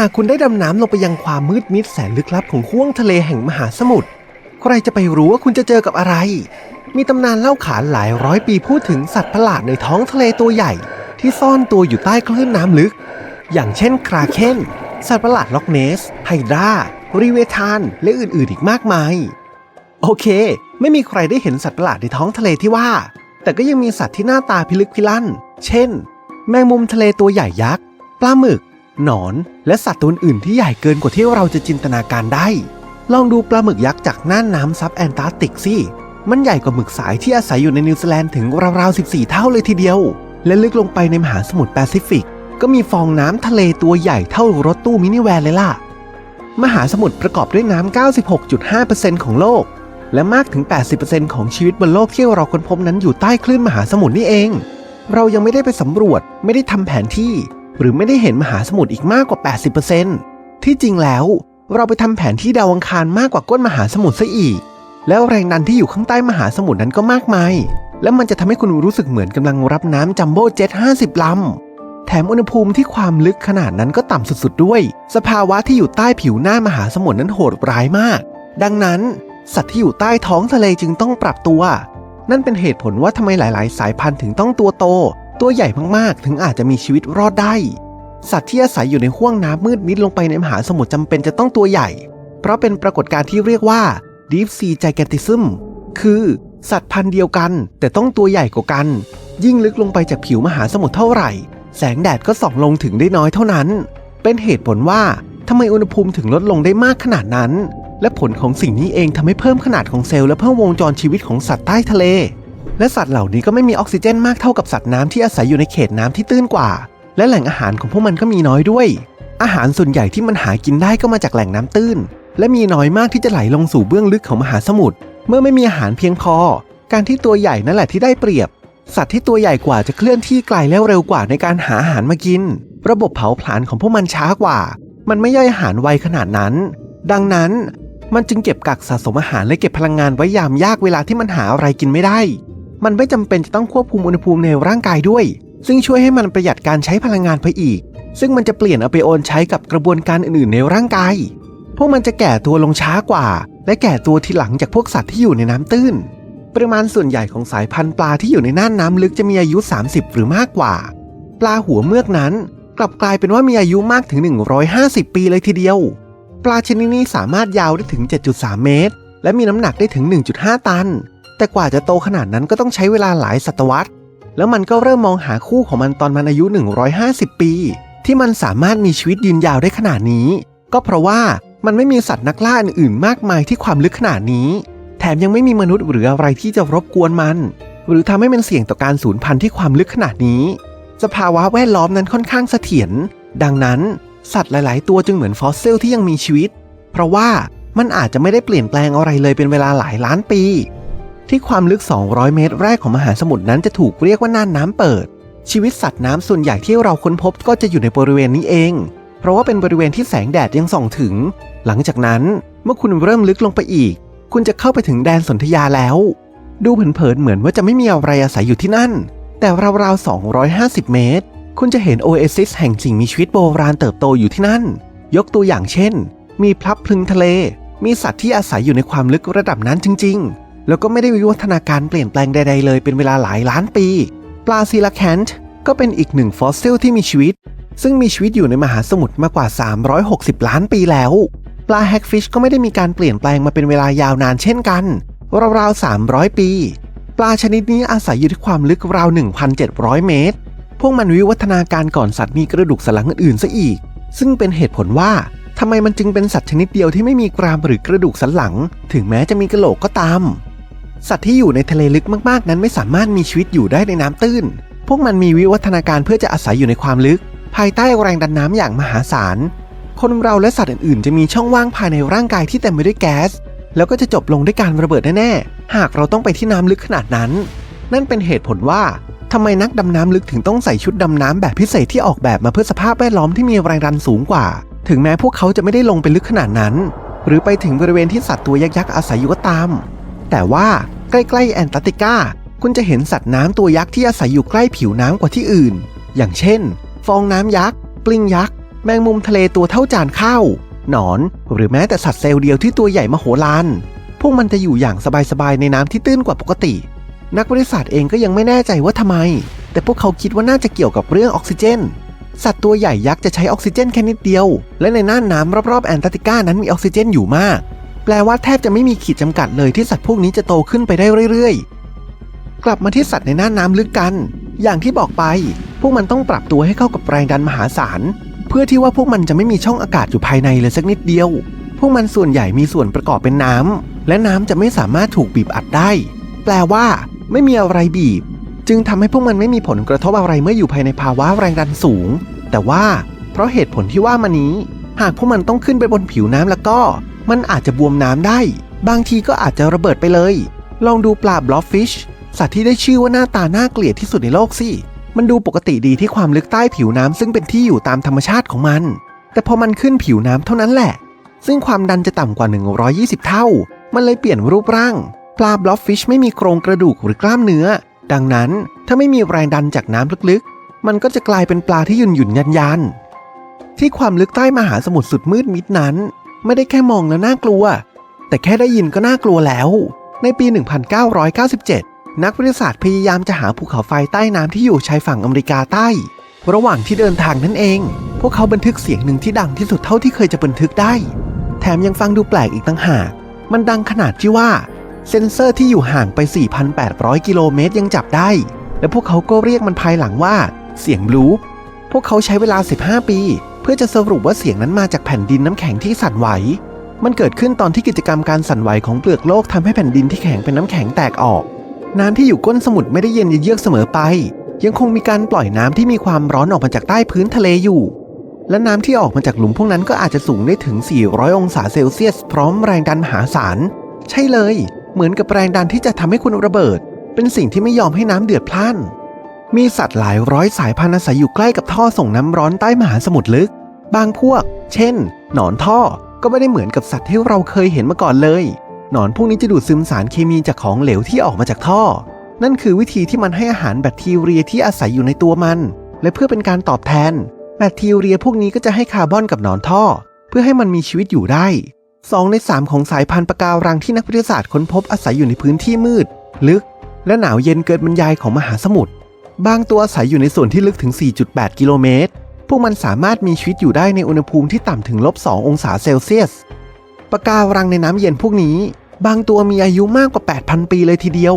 หากคุณได้ดำน้ำลงไปยังความมืดมิดแสนลึกลับของห้วงทะเลแห่งมหาสมุทร ใครจะไปรู้ว่าคุณจะเจอกับอะไร มีตำนานเล่าขานหลายร้อยปีพูดถึงสัตว์ประหลาดในท้องทะเลตัวใหญ่ ที่ซ่อนตัวอยู่ใต้คลื่นน้ำลึก อย่างเช่นคราเคนสัตว์ประหลาดล็อกเนส ไฮดราริเวทาน และอื่นๆอีกมากมาย โอเค ไม่มีใครได้เห็นสัตว์ประหลาดในท้องทะเลที่ว่า แต่ก็ยังมีสัตว์ที่หน้าตาพิลึกพิลั่น เช่น แมงมุมทะเลตัวใหญ่ยักษ์ ปลาหมึก หนอน และสัตว์ตัวอื่นที่ใหญ่เกินกว่าที่เราจะจินตนาการได้ ลองดูปลาหมึกยักษ์จากน่านน้ำซับแอนตาร์กติกสิ มันใหญ่กว่าหมึกสายที่อาศัยอยู่ในนิวซีแลนด์ถึงราวๆ 14 เท่าเลยทีเดียว และลึกลงไปในมหาสมุทรแปซิฟิก ก็มีฟองน้ำทะเลตัวใหญ่เท่ารถตู้มินิแวนเลยล่ะ มหาสมุทรประกอบด้วยน้ำ 96.5%ของโลก และมากถึง 80%ของชีวิตบนโลกที่เราค้นพบนั้นอยู่ใต้คลื่นมหาสมุทรนี่เอง เรายังไม่ได้ไปสำรวจ ไม่ได้ทำแผนที่ หรือไม่ได้เห็นมหาสมุทรอีกมากกว่า 80%ที่จริงแล้ว เราไปทำแผนที่ดาวอังคารมากกว่าก้นมหาสมุทรซะอีก แล้วแรงดันที่อยู่ข้างใต้มหาสมุทรนั้นก็มากมาย และมันจะทำให้คุณรู้สึกเหมือนกำลังรับน้ำจัมโบ้เจ็ต50ลำแถมอุณหภูมิที่ความลึกขนาดนั้นก็ต่ำสุดๆด้วย สภาวะที่อยู่ใต้ผิวหน้ามหาสมุทรนั้นโหดร้ายมาก ดังนั้น สัตว์ที่อยู่ใต้ท้องทะเลจึงต้องปรับตัว นั่นเป็นเหตุผลว่าทำไมหลาย ๆ สายพันธุ์ถึงต้องตัวโต ตัวใหญ่มากๆ ถึงอาจจะมีชีวิตรอดได้ สัตว์ที่อาศัยอยู่ในห้วงน้ำมืดมิดลงไปในมหาสมุทรจำเป็นจะต้องตัวใหญ่ เพราะเป็นปรากฏการณ์ที่เรียกว่า Deep Sea Gigantism คือสัตว์พันธุ์เดียวกัน แต่ต้องตัวใหญ่กว่ากัน ยิ่งลึกลงไปจากผิวมหาสมุทรเท่าไหร่ แสงแดดก็ส่องลงถึงได้น้อยเท่านั้น เป็นเหตุผลว่าทำไมอุณหภูมิถึงลดลงได้มากขนาดนั้น และผลของสิ่งนี้เองทำให้เพิ่มขนาดของเซลล์และเพิ่มวงจรชีวิตของสัตว์ใต้ทะเล และสัตว์เหล่านี้ก็ไม่มีออกซิเจนมากเท่ากับสัตว์น้ำที่อาศัยอยู่ในเขตน้ำที่ตื้นกว่า และแหล่งอาหารของพวกมันก็มีน้อยด้วย อาหารส่วนใหญ่ที่มันหากินได้ก็มาจากแหล่งน้ำตื้น และมีน้อยมากที่จะไหลลงสู่เบื้องลึกของมหาสมุทรเมื่อไม่มีอาหารเพียงพอ การที่ตัวใหญ่นั่นแหละที่ได้เปรียบ สัตว์ที่ตัวใหญ่กว่าจะเคลื่อนที่ไกลและเร็วกว่าในการหาอาหารมากิน ระบบเผาผลาญของพวกมันช้ากว่า มันไม่ย่อยอาหารไวขนาดนั้น ดังนั้นมันจึงเก็บกักสะสมอาหารและเก็บพลังงานไว้ยามยากเวลาที่มันหาอะไรกินไม่ได้ มันไม่จำเป็นจะต้องควบคุมอุณหภูมิในร่างกายด้วย ซึ่งช่วยให้มันประหยัดการใช้พลังงานไปอีก ซึ่งมันจะเปลี่ยนเอาไปโอนใช้กับกระบวนการอื่นๆ ในร่างกาย พวกมันจะแก่ตัวลงช้ากว่า และแก่ตัวทีหลังจากพวกสัตว์ที่อยู่ในน้ำตื้น ปริมาณส่วนใหญ่ของสายพันธุ์ปลาที่อยู่ในน่านน้ำลึกจะมีอายุ 30 หรือมากกว่า ปลาหัวเมือกนั้น กลับกลายเป็นว่ามีอายุมากถึง 150 ปีเลยทีเดียว ปลาชนิดนี้สามารถยาวได้ถึง 7.3 เมตร และมีน้ำหนักได้ถึง 1.5 ตัน แต่กว่าจะโตขนาดนั้นก็ต้องใช้เวลาหลายศตวรรษ แล้วมันก็เริ่มมองหาคู่ของมันตอนมันอายุ 150 ปี ที่มันสามารถมีชีวิตยืนยาวได้ขนาดนี้ ก็เพราะว่ามันไม่มีสัตว์นักล่าอื่นๆมากมายที่ความลึกขนาดนี้ แถมยังไม่มีมนุษย์หรืออะไรที่จะรบกวนมัน หรือทำให้มันเสี่ยงต่อการสูญพันธุ์ที่ความลึกขนาดนี้ สภาวะแวดล้อมนั้นค่อนข้างเสถียร ดังนั้นสัตว์หลาย ๆ ตัวจึงเหมือนฟอสซิลที่ยังมีชีวิต เพราะว่ามันอาจจะไม่ได้เปลี่ยนแปลงอะไรเลยเป็นเวลาหลายล้านปี ที่ความลึก 200 เมตรแรกของมหาสมุทรนั้นจะถูกเรียกว่าน่านน้ำเปิด ชีวิตสัตว์น้ำส่วนใหญ่ที่เราค้นพบก็จะอยู่ในบริเวณนี้เอง เพราะว่าเป็นบริเวณที่แสงแดดยังส่องถึง หลังจากนั้นเมื่อคุณเริ่มลึกลงไปอีก คุณจะเข้าไปถึงแดนสนธยาแล้ว ดูเผินๆเหมือนว่าจะไม่มีอะไรอาศัยอยู่ที่นั่น แต่ราวๆ 250 เมตร คุณจะเห็นโอเอซิสแห่งสิ่งมีชีวิตโบราณเติบโตอยู่ที่นั่น ยกตัวอย่างเช่น มีพลับพลึงทะเล มีสัตว์ที่อาศัยอยู่ในความลึกระดับนั้นจริง ๆ แล้วก็ไม่ได้วิวัฒนาการเปลี่ยนแปลงใด ๆ เลยเป็นเวลาหลายล้านปี ปลาซีลาแคนต์ก็เป็นอีกหนึ่งฟอสซิลที่มีชีวิต ซึ่งมีชีวิตอยู่ในมหาสมุทรมากกว่า 360 ล้านปีแล้ว ปลาแฮกฟิชก็ไม่ได้มีการเปลี่ยนแปลงมาเป็นเวลายาวนานเช่นกัน ราวๆ 300 ปี ปลาชนิดนี้อาศัยอยู่ที่ความลึกราว 1,700 เมตร พวกมันวิวัฒนาการก่อนสัตว์มีกระดูกสันหลังอื่นๆซะอีก ซึ่งเป็นเหตุผลว่าทำไมมันจึงเป็นสัตว์ชนิดเดียวที่ไม่มีกรามหรือกระดูกสันหลัง ถึงแม้จะมีกระโหลกก็ตาม สัตว์ที่อยู่ในทะเลลึกมากๆ นั้นไม่สามารถมีชีวิตอยู่ได้ในน้ำตื้น พวกมันมีวิวัฒนาการเพื่อจะอาศัยอยู่ในความลึก ภายใต้แรงดันน้ำอย่างมหาศาล คนเราและสัตว์อื่นๆ จะมีช่องว่างภายในร่างกายที่เต็มไปด้วยแก๊ส แล้วก็จะจบลงด้วยการระเบิดแน่ๆ หากเราต้องไปที่น้ำลึกขนาดนั้น นั่นเป็นเหตุผลว่าทำไมนักดำน้ำลึกถึงต้องใส่ชุดดำน้ำแบบพิเศษที่ออกแบบมาเพื่อสภาพแวดล้อมที่มีแรงดันสูงกว่า ถึงแม้พวกเขาจะไม่ได้ลงไปลึกขนาดนั้น หรือไปถึงบริเวณที่สัตว์ตัวยักษ์ๆอาศัยอยู่ก็ตาม แต่ว่าใกล้ๆแอนตาร์กติกาคุณจะเห็นสัตว์น้ำตัวยักษ์ที่อาศัยอยู่ใกล้ผิวน้ำกว่าที่อื่น อย่างเช่น ฟองน้ำยักษ์ ปลิงยักษ์ แมงมุมทะเลตัวเท่าจานข้าวหนอน หรือแม้แต่สัตว์เซลล์เดียวที่ตัวใหญ่มโหฬารพวกมันจะอยู่อย่างสบายๆในน้ำที่ตื้นกว่าปกติ นักวิทยาศาสตร์เองก็ยังไม่แน่ใจว่าทำไม แต่พวกเขาคิดว่าน่าจะเกี่ยวกับเรื่องออกซิเจน สัตว์ตัวใหญ่ยักษ์จะใช้ออกซิเจนแค่นิดเดียว และในน่านน้ำรอบๆแอนตาร์กติกานั้นมีออกซิเจนอยู่มาก แปลว่าแทบจะไม่มีขีดจำกัดเลยที่สัตว์พวกนี้จะโตขึ้นไปได้เรื่อยๆ กลับมาที่สัตว์ในน่านน้ำลึกกัน อย่างที่บอกไป พวกมันต้องปรับตัวให้เข้ากับแรงดันมหาศาล เพื่อที่ว่าพวกมันจะไม่มีช่องอากาศอยู่ภายในเลยสักนิดเดียว พวกมันส่วนใหญ่มีส่วนประกอบเป็นน้ำและน้ำจะไม่สามารถถูกบีบอัดได้ แปลว่า ไม่มีอะไรบีบ จึงทำให้พวกมันไม่มีผลกระทบอะไรเมื่ออยู่ภายในภาวะแรงดันสูง แต่ว่า เพราะเหตุผลที่ว่ามานี้ หากพวกมันต้องขึ้นไปบนผิวน้ำแล้วก็ มันอาจจะบวมน้ำได้ บางทีก็อาจจะระเบิดไปเลย ลองดูปลาบล็อฟฟิชสัตว์ที่ได้ชื่อว่าหน้าตาน่าเกลียดที่สุดในโลกสิ มันดูปกติดีที่ความลึกใต้ผิวน้ำซึ่งเป็นที่อยู่ตามธรรมชาติของมัน แต่พอมันขึ้นผิวน้ำเท่านั้นแหละ ซึ่งความดันจะต่ำกว่า 120 เท่า มันเลยเปลี่ยนรูปร่าง ปลาบล็อฟฟิชไม่มีโครงกระดูกหรือกล้ามเนื้อ ดังนั้นถ้าไม่มีแรงดันจากน้ำลึกๆ มันก็จะกลายเป็นปลาที่หยุ่นหยุ่นยันยันที่ความลึกใต้มหาสมุทรสุดมืดมิดนั้น ไม่ได้แค่มองแล้วน่ากลัว แต่แค่ได้ยินก็น่ากลัวแล้ว ในปี 1997 นักวิทยาศาสตร์พยายามจะหาภูเขาไฟใต้น้ำที่อยู่ชายฝั่งอเมริกาใต้ ระหว่างที่เดินทางนั่นเอง พวกเขาบันทึกเสียงหนึ่งที่ดังที่สุดเท่าที่เคยจะบันทึกได้ แถมยังฟังดูแปลกอีกตั้งหาก มันดังขนาดที่ว่า เซ็นเซอร์ที่อยู่ห่างไป 4,800 กิโลเมตรยังจับได้ และพวกเขาก็เรียกมันภายหลังว่า เสียงบลูปพวกเขาใช้เวลา 15 ปี พื่อจะสรุปว่าเสียงนั้นมาจากแผ่นดินน้ำแข็งที่สั่นไหว มันเกิดขึ้นตอนที่กิจกรรมการสั่นไหวของเปลือกโลกทำให้แผ่นดินที่แข็งเป็นน้ำแข็งแตกออก น้ำที่อยู่ก้นสมุทรไม่ได้เย็นเยือกเสมอไป ยังคงมีการปล่อยน้ำที่มีความร้อนออกมาจากใต้พื้นทะเลอยู่ และน้ำที่ออกมาจากหลุมพวกนั้นก็อาจจะสูงได้ถึง 400 องศาเซลเซียส พร้อมแรงดันมหาศาลใช่เลย เหมือนกับแรงดันที่จะทำให้คุณระเบิด เป็นสิ่งที่ไม่ยอมให้น้ำเดือดพล่านมีสัตว์หลายร้อยสายพันธุ์อาศัยอยู่ใกล้กับท่อส่งน้ำร้อนใต้มหาสมุทรลึก บางพวก เช่น หนอนท่อก็ไม่ได้เหมือนกับสัตว์ที่เราเคยเห็นมาก่อนเลย หนอนพวกนี้จะดูดซึมสารเคมีจากของเหลวที่ออกมาจากท่อ นั่นคือวิธีที่มันให้อาหารแบคทีเรียที่อาศัยอยู่ในตัวมัน และเพื่อเป็นการตอบแทน แบคทีเรียพวกนี้ก็จะให้คาร์บอนกับหนอนท่อ เพื่อให้มันมีชีวิตอยู่ได้สองในสามของสายพันธุ์ปะการังที่นักวิทยาศาสตร์ค้นพบอาศัยอยู่ในพื้นที่มืด ลึก และหนาวเย็นเกินบรรยายของมหาสมุทรบางตัวอาศัยอยู่ในส่วนที่ลึกถึง 4.8 กิโลเมตร พวกมันสามารถมีชีวิตอยู่ได้ในอุณหภูมิที่ต่ำถึงลบ2องศาเซลเซียส ปะการังในน้ำเย็นพวกนี้ บางตัวมีอายุมากกว่า 8,000 ปีเลยทีเดียว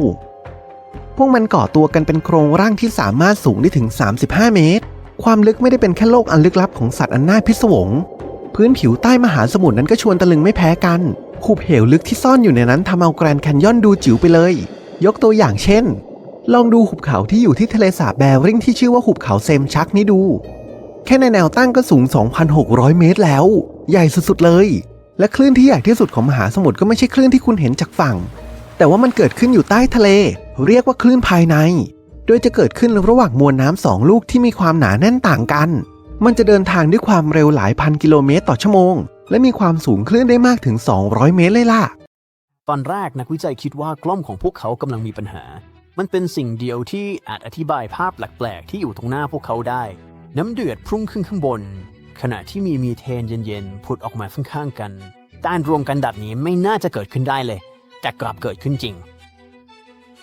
พวกมันก่อตัวกันเป็นโครงร่างที่สามารถสูงได้ถึง 35 เมตร ความลึกไม่ได้เป็นแค่โลกอันลึกลับของสัตว์อันน่าพิศวง พื้นผิวใต้มหาสมุทรนั้นก็ชวนตะลึงไม่แพ้กัน คูบเหวลึกที่ซ่อนอยู่ในนั้นทำเอาแกรนด์แคนยอนดูจิ๋วไปเลย ยกตัวอย่างเช่น ลองดูหุบเขาที่อยู่ที่ทะเลสาบแบริ่งที่ชื่อว่าหุบเขาเซมชักนี้ดู แค่ในแนวตั้งก็สูง 2,600 เมตรแล้ว ใหญ่สุดๆเลย และคลื่นที่ใหญ่ที่สุดของมหาสมุทรก็ไม่ใช่คลื่นที่คุณเห็นจากฝั่ง แต่ว่ามันเกิดขึ้นอยู่ใต้ทะเล เรียกว่าคลื่นภายใน โดยจะเกิดขึ้นระหว่างมวลน้ำสองลูกที่มีความหนาแน่นต่างกัน มันจะเดินทางด้วยความเร็วหลายพันกิโลเมตรต่อชั่วโมง และมีความสูงคลื่นได้มากถึง 200 เมตรเลยล่ะ ตอนแรกนักวิจัยคิดว่ากล้องของพวกเขากำลังมีปัญหา มันเป็นสิ่งเดียวที่อาจอธิบายภาพแปลกๆที่อยู่ตรงหน้าพวกเขาได้ น้ำเดือดพุ่งขึ้นข้างบน ขณะที่มีมีเทนเย็นๆผุดออกมาข้างๆกันการรวมกันแบบนี้ไม่น่าจะเกิดขึ้นได้เลย แต่กลับเกิดขึ้นจริง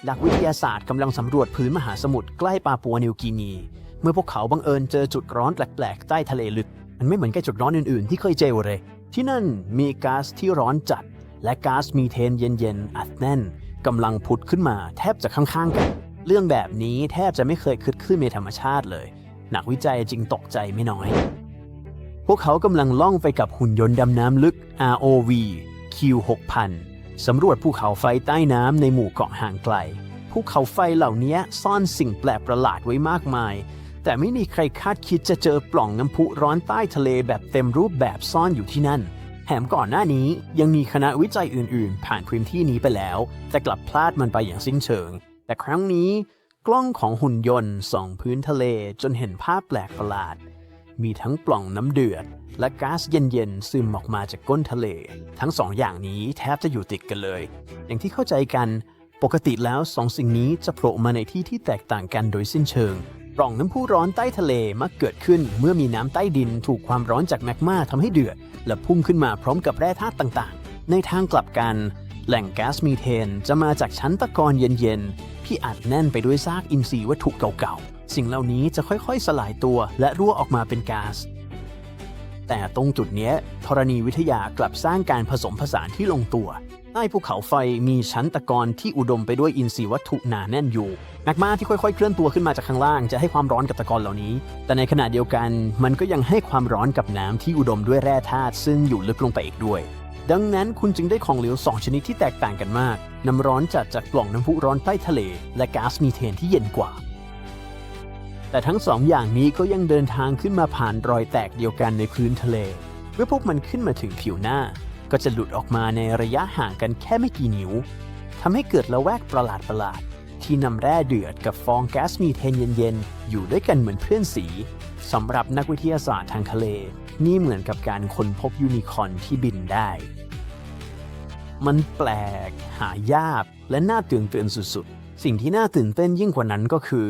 นักวิทยาศาสตร์กำลังสำรวจพื้นมหาสมุทรใกล้ปาปัวนิวกินี เมื่อพวกเขาบังเอิญเจอจุดร้อนแปลกๆใต้ทะเลลึก มันไม่เหมือนกับจุดร้อนอื่นๆ ที่เคยเจอเลย ที่นั่นมีก๊าซที่ร้อนจัด และก๊าซมีเทนเย็นๆ อัดแน่นกำลังผุดขึ้นมาแทบจะข้างๆกัน เรื่องแบบนี้แทบจะไม่เคยเกิดขึ้นในธรรมชาติเลย นักวิจัยจึงตกใจไม่น้อย พวกเขากำลังล่องไปกับหุ่นยนต์ดำน้ำลึก ROV Q6000 สำรวจภูเขาไฟใต้น้ำในหมู่เกาะห่างไกล ภูเขาไฟเหล่านี้ซ่อนสิ่งแปลกประหลาดไว้มากมาย แต่ไม่มีใครคาดคิดจะเจอปล่องน้ำพุร้อนใต้ทะเลแบบเต็มรูปแบบซ่อนอยู่ที่นั่น แถมก่อนหน้านี้ยังมีคณะวิจัยอื่น ๆ ผ่านพื้นที่นี้ไปแล้ว แต่กลับพลาดมันไปอย่างสิ้นเชิง แต่ครั้งนี้ กล้องของหุ่นยนต์ส่องพื้นทะเลจนเห็นภาพแปลกประหลาด มีทั้งปล่องน้ำเดือด และก๊าซเย็นๆซึมออกมาจากก้นทะเล ทั้งสองอย่างนี้แทบจะอยู่ติดกันเลย อย่างที่เข้าใจกันปกติแล้วสองสิ่งนี้จะโผล่มาในที่ที่แตกต่างกันโดยสิ้นเชิงปล่องน้ำพุร้อนใต้ทะเลมักเกิดขึ้นเมื่อมีน้ำใต้ดินถูกความร้อนจากแมกมาทำให้เดือด และพุ่งขึ้นมาพร้อมกับแร่ธาตุต่างๆ ในทางกลับกัน แหล่งก๊าซมีเทนจะมาจากชั้นตะกอนเย็นๆ ที่อัดแน่นไปด้วยซากอินทรีย์วัตถุเก่าๆ สิ่งเหล่านี้จะค่อยๆ สลายตัวและรั่วออกมาเป็นก๊าซ แต่ตรงจุดนี้ธรณีวิทยากลับสร้างการผสมผสานที่ลงตัวใต้ภูเขาไฟมีชั้นตะกอนที่อุดมไปด้วยอินทรีย์วัตถุหนาแน่นอยู่แมกมาที่ค่อยๆ เคลื่อนตัวขึ้นมาจากข้างล่างจะให้ความร้อนกับตะกอนเหล่านี้ แต่ในขณะเดียวกันมันก็ยังให้ความร้อนกับน้ำที่อุดมด้วยแร่ธาตุซึ่งอยู่ลึกลงไปอีกด้วย ดังนั้นคุณจึงได้ของเหลวสองชนิดที่แตกต่างกันมาก น้ำร้อนจัดจากกล่องน้ำพุร้อนใต้ทะเล และก๊าซมีเทนที่เย็นกว่า แต่ทั้งสองอย่างนี้ก็ยังเดินทางขึ้นมาผ่านรอยแตกเดียวกันในพื้นทะเล เมื่อพวกมันขึ้นมาถึงผิวหน้า ก็จะหลุดออกมาในระยะห่างกันแค่ไม่กี่นิ้วทำให้เกิดละแวกประหลาดประหลาด ที่นำแร่เดือดกับฟองแก๊สมีเทนเย็นๆ อยู่ด้วยกันเหมือนเพื่อนสีสำหรับนักวิทยาศาสตร์ทางทะเล นี่เหมือนกับการค้นพบยูนิคอร์นที่บินได้ มันแปลก หายากและน่าตื่นเต้นสุดๆ สิ่งที่น่าตื่นเต้นยิ่งกว่านั้นก็คือ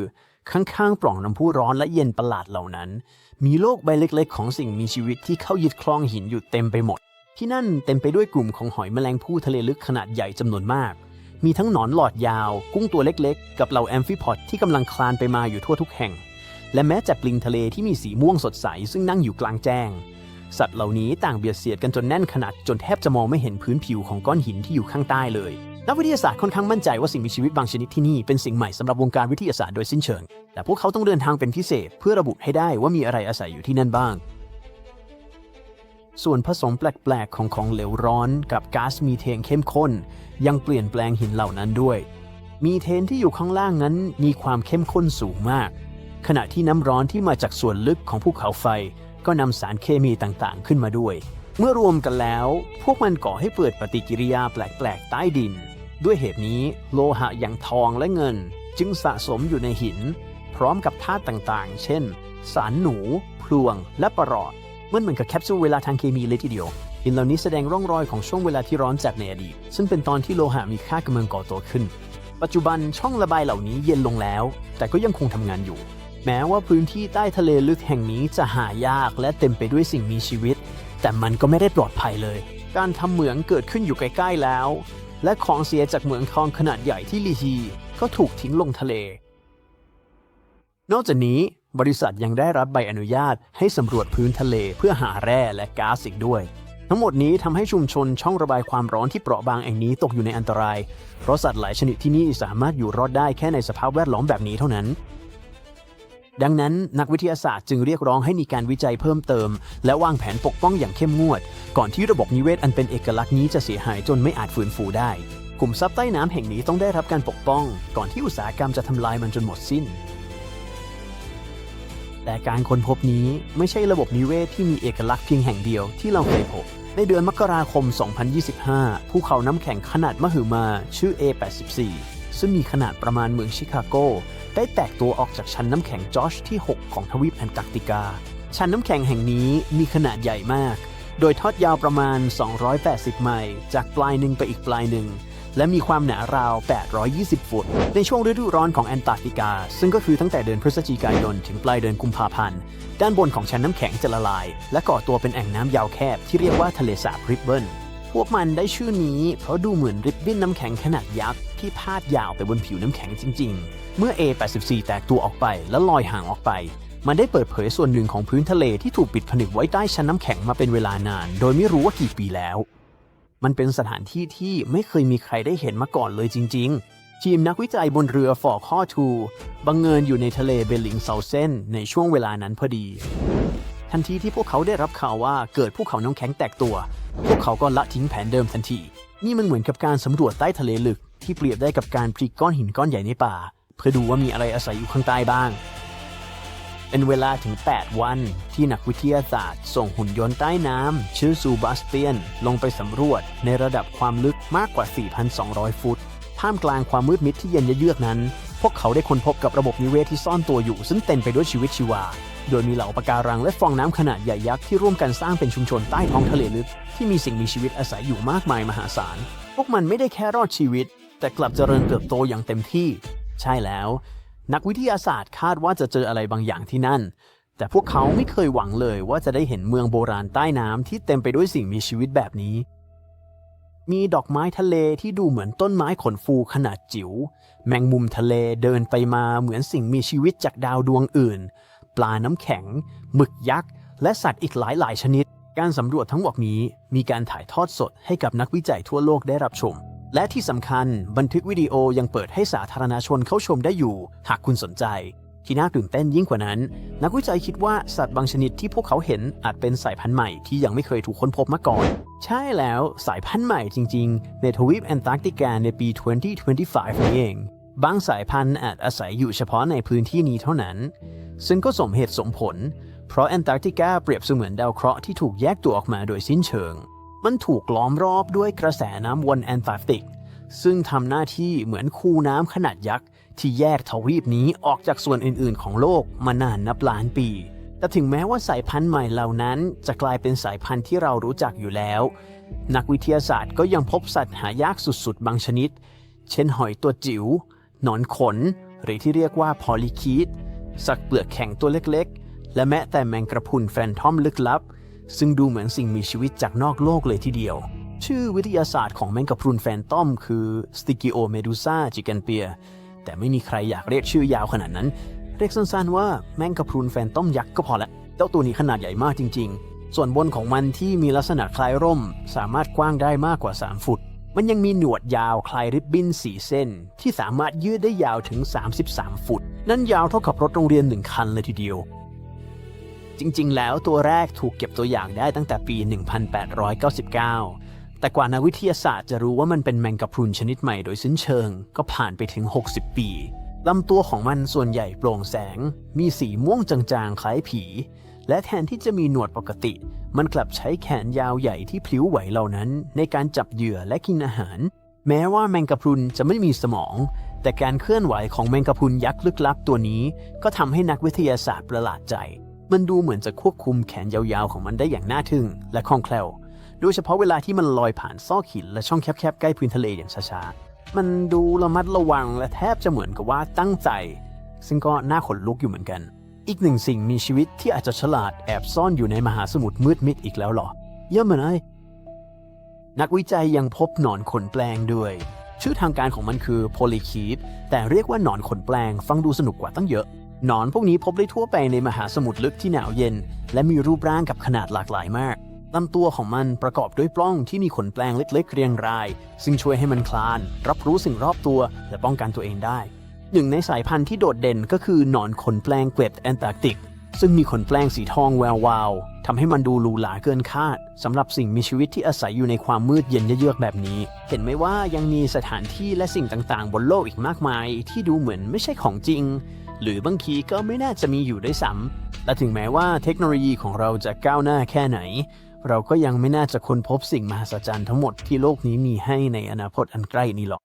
ข้างๆ ปล่องน้ำพุร้อนและเย็นประหลาดเหล่านั้น มีโลกใบเล็กๆ ของสิ่งมีชีวิตที่เข้ายึดคลองหินอยู่เต็มไปหมด ที่นั่นเต็มไปด้วยกลุ่มของหอยแมลงภู่ทะเลลึกขนาดใหญ่จำนวนมาก มีทั้งหนอนหลอดยาว กุ้งตัวเล็กๆ กับเหล่าแอมฟิพอดที่กำลังคลานไปมาอยู่ทั่วทุกแห่ง และแม้แต่ปลิงทะเลที่มีสีม่วงสดใส ซึ่งนั่งอยู่กลางแจ้ง สัตว์เหล่านี้ต่างเบียดเสียดกันจนแน่นขนาดจนแทบจะมองไม่เห็นพื้นผิวของก้อนหินที่อยู่ข้างใต้เลยนักวิทยาศาสตร์ค่อนข้างมั่นใจว่าสิ่งมีชีวิตบางชนิดที่นี่เป็นสิ่งใหม่สำหรับวงการวิทยาศาสตร์โดยสิ้นเชิง แต่พวกเขาต้องเดินทางเป็นพิเศษ เพื่อระบุให้ได้ว่ามีอะไรอาศัยอยู่ที่นั่นบ้าง ส่วนผสมแปลกๆ ของของเหลวร้อนกับก๊าซมีเทนเข้มข้น ยังเปลี่ยนแปลงหินเหล่านั้นด้วย มีเทนที่อยู่ข้างล่างนั้นมีความเข้มข้นสูงมาก ขณะที่น้ำร้อนที่มาจากส่วนลึกของภูเขาไฟ ก็นำสารเคมีต่างๆ ขึ้นมาด้วย เมื่อรวมกันแล้ว พวกมันก่อให้เปิดปฏิกิริยาแปลกๆ ใต้ดิน ด้วยเหตุนี้โลหะอย่างทองและเงิน จึงสะสมอยู่ในหิน พร้อมกับธาตุต่างๆ เช่น สารหนู พลวงและประหลอด มันเหมือนกับแคปซูลเวลาทางเคมีเลยทีเดียวหินเหล่านี้แสดงร่องรอยของช่วงเวลาที่ร้อนจัดในอดีต ซึ่งเป็นตอนที่โลหะมีค่ากำลังก่อตัวขึ้น ปัจจุบันช่องระบายเหล่านี้เย็นลงแล้ว แต่ก็ยังคงทำงานอยู่ แม้ว่าพื้นที่ใต้ทะเลลึกแห่งนี้จะหายากและเต็มไปด้วยสิ่งมีชีวิต แต่มันก็ไม่ได้ปลอดภัยเลย การทำเหมืองเกิดขึ้นอยู่ใกล้ๆแล้ว และของเสียจากเหมืองทองขนาดใหญ่ที่ลีฮีก็ถูกทิ้งลงทะเล นอกจากนี้ บริษัทยังได้รับใบอนุญาตให้สำรวจพื้นทะเลเพื่อหาแร่และก๊าซอีกด้วย ทั้งหมดนี้ทำให้ชุมชนช่องระบายความร้อนที่เปราะบางแห่งนี้ตกอยู่ในอันตราย เพราะสัตว์หลายชนิดที่นี่สามารถอยู่รอดได้แค่ในสภาพแวดล้อมแบบนี้เท่านั้นดังนั้นนักวิทยาศาสตร์จึงเรียกร้องให้มีการวิจัยเพิ่มเติม และวางแผนปกป้องอย่างเข้มงวด ก่อนที่ระบบนิเวศอันเป็นเอกลักษณ์นี้จะเสียหายจนไม่อาจฟื้นฟูได้กลุ่มทรัพย์ใต้น้ำแห่งนี้ต้องได้รับการปกป้อง ก่อนที่อุตสาหกรรมจะทำลายมันจนหมดสิ้น แต่การค้นพบนี้ไม่ใช่ระบบนิเวศที่มีเอกลักษณ์เพียงแห่งเดียวที่เราเคยพบ ในเดือนมกราคม 2025 ภูเขาน้ำแข็งขนาดมหึมาชื่อ A84 ซึ่งมีขนาดประมาณเมืองชิคาโก ได้แตกตัวออกจากชั้นน้ำแข็งจอชที่ 6 ของทวีปแอนตาร์กติกา ชั้นน้ำแข็งแห่งนี้มีขนาดใหญ่มาก โดยทอดยาวประมาณ 280 ไมล์จากปลายหนึ่งไปอีกปลายหนึ่ง และมีความหนาราว 820 ฟุต ในช่วงฤดูร้อนของแอนตาร์กติกา ซึ่งก็คือตั้งแต่เดือนพฤศจิกายน ถึงปลายเดือนกุมภาพันธ์ ด้านบนของชั้นน้ำแข็งจะละลาย และก่อตัวเป็นแอ่งน้ำยาวแคบที่เรียกว่าทะเลสาบริบเบิลพวกมันได้ชื่อนี้เพราะดูเหมือนริบบิ้นน้ำแข็งขนาดยักษ์ที่พาดยาวไปบนผิวน้ำแข็งจริง ๆ เมื่อ A84 แตกตัวออกไปและลอยห่างออกไป มันได้เปิดเผยส่วนหนึ่งของพื้นทะเลที่ถูกปิดผนึกไว้ใต้ชั้นน้ำแข็งมาเป็นเวลานาน โดยไม่รู้ว่ากี่ปีแล้ว มันเป็นสถานที่ที่ไม่เคยมีใครได้เห็นมาก่อนเลยจริง ๆ ทีมนักวิจัยบนเรือฟอร์ข้อทูบังเงินอยู่ในทะเลเบลลิงเซาเซนในช่วงเวลานั้นพอดี ทันทีที่พวกเขาได้รับข่าวว่าเกิดภูเขาน้ำแข็งแตกตัว พวกเขาก็ละทิ้งแผนเดิมทันที นี่มันเหมือนกับการสำรวจใต้ทะเลลึกที่เปรียบได้กับการพลิกก้อนหินก้อนใหญ่ในป่า เพื่อดูว่ามีอะไรอาศัยอยู่ข้างใต้บ้าง เป็นเวลาถึง 8 วัน ที่นักวิทยาศาสตร์ ส่งหุ่นยนต์ใต้น้ำ ชื่อซูบาสเตียน ลงไปสำรวจในระดับความลึกมากกว่า 4,200 ฟุต ท่ามกลางความมืดมิดที่เย็นเยือกนั้น พวกเขาได้ค้นพบกับระบบนิเวศที่ซ่อนตัวอยู่ ซึ่งเต็มไปด้วยชีวิตชีวา โดยมีเหล่าปะการังและฟองน้ำขนาดใหญ่ยักษ์ที่ร่วมกันสร้างเป็นชุมชนใต้ท้องทะเลลึก ที่มีสิ่งมีชีวิตอาศัยอยู่มากมายมหาศาล พวกมันไม่ได้แค่รอดชีวิต แต่กลับเจริญเติบโตอย่างเต็มที่ ใช่แล้ว นักวิทยาศาสตร์คาดว่าจะเจออะไรบางอย่างที่นั่น แต่พวกเขาไม่เคยหวังเลยว่าจะได้เห็นเมืองโบราณใต้น้ำที่เต็มไปด้วยสิ่งมีชีวิตแบบนี้ มีดอกไม้ทะเลที่ดูเหมือนต้นไม้ขนฟูขนาดจิ๋ว แมงมุมทะเลเดินไปมาเหมือนสิ่งมีชีวิตจากดาวดวงอื่น ปลาน้ำแข็ง หมึกยักษ์ และสัตว์อีกหลายหลายชนิด การสำรวจทั้งหมดนี้มีการถ่ายทอดสดให้กับนักวิจัยทั่วโลกได้รับชม และที่สำคัญบันทึกวิดีโอยังเปิดให้สาธารณชนเข้าชมได้อยู่ หากคุณสนใจ ที่น่าตื่นเต้นยิ่งกว่านั้น นักวิจัยคิดว่าสัตว์บางชนิดที่พวกเขาเห็นอาจเป็นสายพันธุ์ใหม่ที่ยังไม่เคยถูกค้นพบมาก่อน ใช่แล้วสายพันธุ์ใหม่จริง ๆ ในทวีปแอนตาร์กติกาในปี 2025 นี้เอง บางสายพันธุ์อาจอาศัยอยู่เฉพาะในพื้นที่นี้เท่านั้น ซึ่งก็สมเหตุสมผล เพราะแอนตาร์กติกาเปรียบเสมือนดาวเคราะห์ที่ถูกแยกตัวออกมาโดยสิ้นเชิง มันถูกล้อมรอบด้วยกระแสน้ำวนแอนตาร์กติก ซึ่งทำหน้าที่เหมือนคูน้ำขนาดยักษ์ ที่แยกทวีปนี้ออกจากส่วนอื่นๆ ของโลกมานานนับล้านปี แต่ถึงแม้ว่าสายพันธุ์ใหม่เหล่านั้น จะกลายเป็นสายพันธุ์ที่เรารู้จักอยู่แล้ว นักวิทยาศาสตร์ก็ยังพบสัตว์หายากสุดๆ บางชนิด เช่นหอยตัวจิ๋วหนอนขน หรือที่เรียกว่าพอลิคีดสัตว์เปลือกแข็งตัวเล็กๆ และแม้แต่แมงกระพุนแฟนทอมลึกลับ ซึ่งดูเหมือนสิ่งมีชีวิตจากนอกโลกเลยทีเดียว ชื่อวิทยาศาสตร์ของแมงกะพรุนแฟนตอมคือ Stygiomedusa gigantea แต่ไม่มีใครอยากเรียกชื่อยาวขนาดนั้น เรียกสั้นๆว่าแมงกะพรุนแฟนตอมยักษ์ก็พอละเจ้าตัวนี้ขนาดใหญ่มากจริง ๆ ส่วนบนของมันที่มีลักษณะคล้ายร่ม สามารถกว้างได้มากกว่า 3 ฟุต มันยังมีหนวดยาวคล้ายริบบิ้นสีเส้น ที่สามารถยืดได้ยาวถึง 33 ฟุต นั่นยาวเท่ากับรถโรงเรียนหนึ่งคันเลยทีเดียว จริง ๆ แล้วตัวแรกถูกเก็บตัวอย่างได้ตั้งแต่ปี 1899 แต่กว่านักวิทยาศาสตร์จะรู้ว่ามันเป็นแมงกะพรุนชนิดใหม่โดยสิ้นเชิง ก็ผ่านไปถึง 60 ปีลำตัวของมันส่วนใหญ่โปร่งแสง มีสีม่วงจางๆ คล้ายผี และแทนที่จะมีหนวดปกติ มันกลับใช้แขนยาวใหญ่ที่พลิ้วไหวเหล่านั้น ในการจับเหยื่อและกินอาหาร แม้ว่าแมงกะพรุนจะไม่มีสมอง แต่การเคลื่อนไหวของแมงกะพรุนยักษ์ลึกลับตัวนี้ ก็ทำให้นักวิทยาศาสตร์ประหลาดใจ มันดูเหมือนจะควบคุมแขนยาวๆของมันได้อย่างน่าทึ่งและคล่องแคล่ว โดยเฉพาะเวลาที่มันลอยผ่านซอกหินและช่องแคบๆใกล้พื้นทะเลอย่างช้าๆ มันดูระมัดระวังและแทบจะเหมือนกับว่าตั้งใจ ซึ่งก็น่าขนลุกอยู่เหมือนกัน อีกหนึ่งสิ่งมีชีวิตที่อาจจะฉลาดแอบซ่อนอยู่ในมหาสมุทรมืดมิดอีกแล้วหรอ เยี่ยมเลยนักวิจัยยังพบหนอนขนแปลงด้วยชื่อทางการของมันคือโพลีคีดแต่เรียกว่าหนอนขนแปลงฟังดูสนุกกว่าตั้งเยอะ หนอนพวกนี้พบได้ทั่วไปในมหาสมุทรลึกที่หนาวเย็น และมีรูปร่างกับขนาดหลากหลายมากลำตัวของมันประกอบด้วยปล้องที่มีขนแปลงเล็กๆเรียงราย ซึ่งช่วยให้มันคลาน รับรู้สิ่งรอบตัว และป้องกันตัวเองได้ หนึ่งในสายพันธุ์ที่โดดเด่นก็คือหนอนขนแปลงเกล็ดแอนตาร์กติก ซึ่งมีขนแปลงสีทองแวววาวทำให้มันดูหรูหราเกินคาดสำหรับสิ่งมีชีวิตที่อาศัยอยู่ในความมืดเย็นเยือกแบบนี้ เห็นไหมว่ายังมีสถานที่และสิ่งต่างๆ บนโลกอีกมากมาย ที่ดูเหมือนไม่ใช่ของจริง หรือบางทีก็ไม่น่าจะมีอยู่ด้วยซ้ำและถึงแม้ว่าเทคโนโลยีของเราจะก้าวหน้าแค่ไหน เราก็ยังไม่น่าจะค้นพบสิ่งมหัศจรรย์ทั้งหมดที่โลกนี้มีให้ในอนาคตอันใกล้นี้หรอก